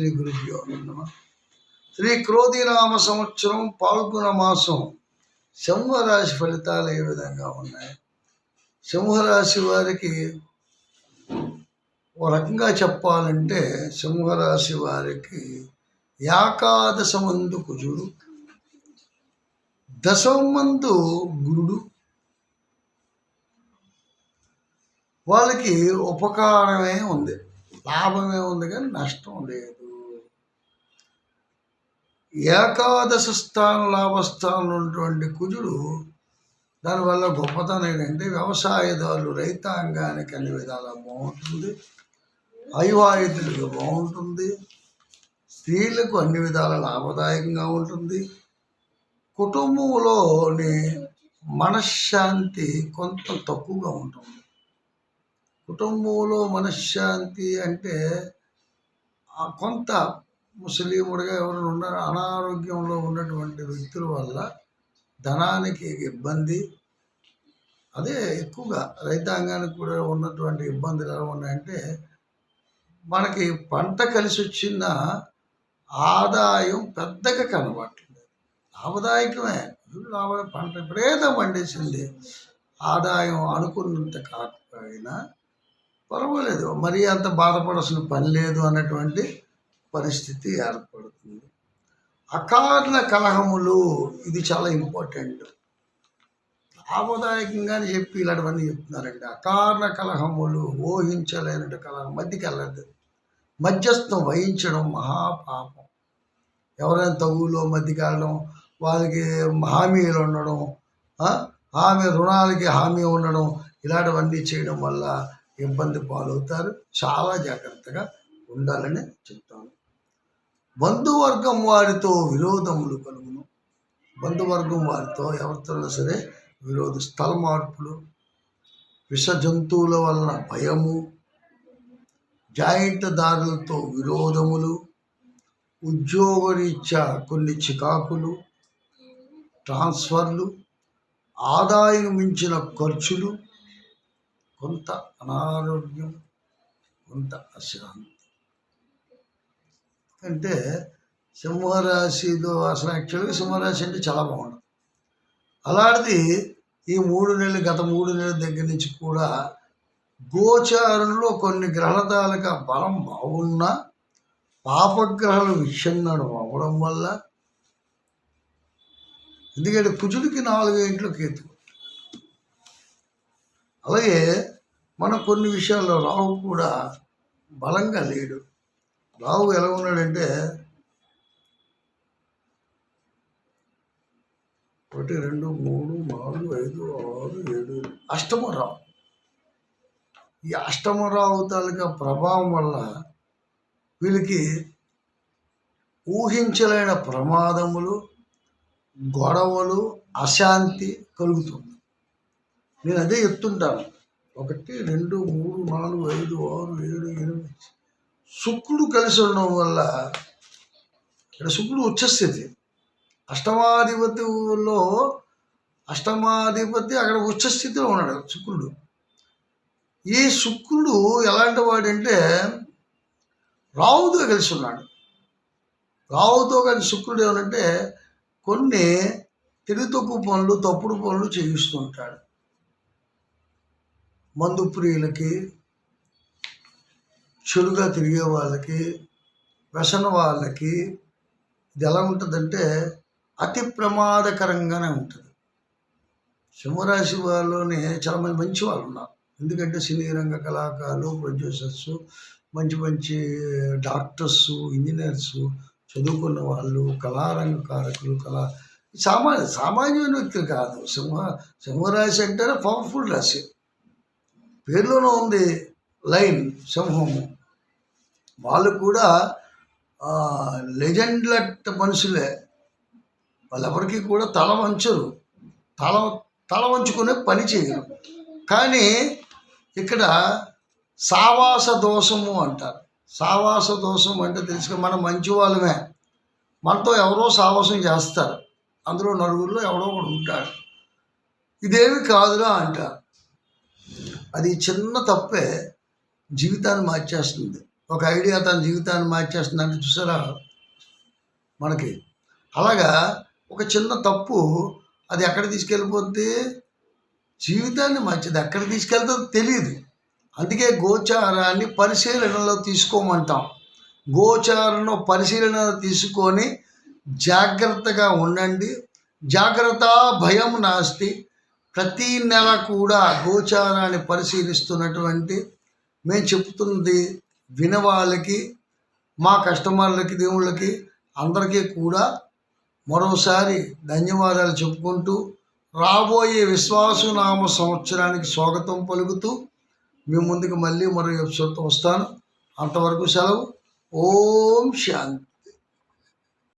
శ్రీ గురుభ్యో నమ. శ్రీ క్రోధినామ సంవత్సరం పాల్గొన మాసం సింహరాశి ఫలితాలు ఏ విధంగా ఉన్నాయి? సింహరాశి వారికి ఒక రకంగా చెప్పాలంటే సింహరాశి వారికి ఏకాదశమందు కుజుడు దశమందు గురుడు వాళ్ళకి ఉపకారమే ఉంది లాభమే ఉంది కానీ నష్టం లేదు. ఏకాదశ స్థానం లాభస్థానంలో ఉన్నటువంటి కుజుడు దానివల్ల గొప్పతనం ఏంటంటే వ్యవసాయదారులు రైతాంగానికి అన్ని విధాలా బాగుంటుంది. అవివాహితులకు బాగుంటుంది. స్త్రీలకు అన్ని విధాల లాభదాయకంగా ఉంటుంది. కుటుంబంలోని మనశ్శాంతి కొంత తక్కువగా ఉంటుంది. కుటుంబంలో మనశ్శాంతి అంటే ఆ కొంత ముసలిముడిగా ఎవరైనా ఉన్నారు అనారోగ్యంలో ఉన్నటువంటి వ్యక్తుల వల్ల ధనానికి ఇబ్బంది. అదే ఎక్కువగా రైతాంగానికి కూడా ఉన్నటువంటి ఇబ్బందులు ఎలా ఉన్నాయంటే మనకి పంట కలిసి వచ్చిన ఆదాయం పెద్దగా కనబడట్లేదు. లాభదాయకమే. లాభ? పంట విపరీతం పండేసింది. ఆదాయం అనుకున్నంత కాకపోయినా పర్వాలేదు. మరీ అంత బాధపడాల్సిన పని లేదు అన్నటువంటి పరిస్థితి ఏర్పడుతుంది. అకారణ కలహములు ఇది చాలా ఇంపార్టెంట్. లాభదాయకంగానే చెప్పి ఇలాంటివన్నీ చెప్తున్నారండి. అకారణ కలహములు ఊహించలేనట్టు కలహం మధ్యకి వెళ్ళదు. మధ్యస్థం వహించడం మహాపాపం. ఎవరైనా తగులో మధ్యకి వెళ్ళడం వాళ్ళకి హామీలు ఉండడం హామీ రుణాలకి హామీ ఉండడం ఇలాంటివన్నీ చేయడం వల్ల ఇబ్బంది పాలవుతారు. చాలా జాగ్రత్తగా ఉండాలని చెప్తాను. బంధువర్గం వారితో విరోధములు కలుగును. బంధువర్గం వారితో ఎవరితో సరే విరోధ స్థల మార్పులు విష జంతువుల వలన భయము జాయింట్ దారులతో విరోధములు ఉద్యోగరీత్యా కొన్ని చికాకులు ట్రాన్స్ఫర్లు ఆదాయం మించిన ఖర్చులు కొంత అనారోగ్యం కొంత అశాంతి అంటే సింహరాశిలో అసలు యాక్చువల్గా సింహరాశి అంటే చాలా బాగుంటుంది. అలాంటిది ఈ మూడు నెలలు గత మూడు నెలల దగ్గర నుంచి కూడా గోచారంలో కొన్ని గ్రహణతాలక బలం బాగున్నా పాపగ్రహాలు విచ్ఛిన్నం అవ్వడం వల్ల ఎందుకంటే కుజుడికి నాలుగు ఇంట్లో కేతు. అలాగే మన కొన్ని విషయాల్లో రాహు కూడా బలంగా లేడు. రావు ఎలా ఉన్నాడంటే ఒకటి రెండు మూడు నాలుగు ఐదు ఆరు ఏడు. అష్టమ రావు ఈ అష్టమ రావు తాలూకా ప్రభావం వల్ల వీళ్ళకి ఊహించలేని ప్రమాదములు గొడవలు అశాంతి కలుగుతుంది. నేను అదే చెప్తుంటాను. ఒకటి రెండు మూడు నాలుగు ఐదు ఆరు ఏడు ఎనిమిది. శుక్రుడు కలిసి ఉండడం వల్ల ఇక్కడ శుక్రుడు ఉచ్చస్థితి అష్టమాధిపతిలో అష్టమాధిపతి అక్కడ ఉచ్చస్థితిలో ఉన్నాడు శుక్రుడు. ఈ శుక్రుడు ఎలాంటి వాడంటే రావుతో కలిసి ఉన్నాడు. రావుతో కలిసి శుక్రుడు ఏమంటే కొన్ని తెలివి పనులు తప్పుడు పనులు చేయిస్తుంటాడు మందు ప్రియులకి చెడుగా తిరిగే వాళ్ళకి వ్యసన వాళ్ళకి ఇది ఎలా ఉంటుందంటే అతి ప్రమాదకరంగానే ఉంటుంది. సింహరాశి వాళ్ళలోనే చాలా మంది మంచి వాళ్ళు ఉన్నారు. ఎందుకంటే సినీ రంగ కళాకారులు ప్రొడ్యూసర్స్ మంచి మంచి డాక్టర్స్ ఇంజనీర్స్ చదువుకున్న వాళ్ళు కళారంగ కారకులు కళా సామాన్య సామాన్యమైన వ్యక్తులు కాదు. సింహ సింహరాశి అంటేనే పవర్ఫుల్ రాశి. పేరులోనే ఉంది లైన్ సింహము. వాళ్ళు కూడా లెజెండ్ల మనుషులే. వాళ్ళు ఎవరికీ కూడా తల వంచరు. తల తల వంచుకునే పని చేయరు. కానీ ఇక్కడ సావాస దోషము అంటారు. సావాస దోషం అంటే తెలుసుగా మనం మంచి వాళ్ళమే. మనతో ఎవరో సావాసం చేస్తారు. అందులో నలుగురిలో ఎవడో ఒకడు ఉంటాడు. ఇదేమి కాదురా అంటారు. అది చిన్న తప్పే. జీవితాన్ని మార్చేస్తుంది. ఒక ఐడియా తన జీవితాన్ని మార్చేస్తుందంటే చూసారా? మనకి. అలాగా ఒక చిన్న తప్పు అది ఎక్కడ తీసుకెళ్ళిపోద్ది? జీవితాన్ని మార్చేది. ఎక్కడ తీసుకెళ్తుందో తెలియదు అందుకే గోచారాన్ని పరిశీలనలో తీసుకోమంటాం. గోచారను పరిశీలన తీసుకొని జాగ్రత్తగా ఉండండి. జాగ్రత్త భయం నాస్తి. ప్రతి నెల కూడా గోచారాన్ని పరిశీలిస్తున్నటువంటి మేము చెప్తున్నది వినవాళ్ళకి మా కస్టమర్లకి దేవుళ్ళకి అందరికీ కూడా మరోసారి ధన్యవాదాలు చెప్పుకుంటూ రాబోయే విశ్వాసనామ సంవత్సరానికి స్వాగతం పలుకుతూ మీ ముందుకు మళ్ళీ మరో ఎపిసోడ్తో వస్తాను. అంతవరకు సెలవు. ఓం శాంతి.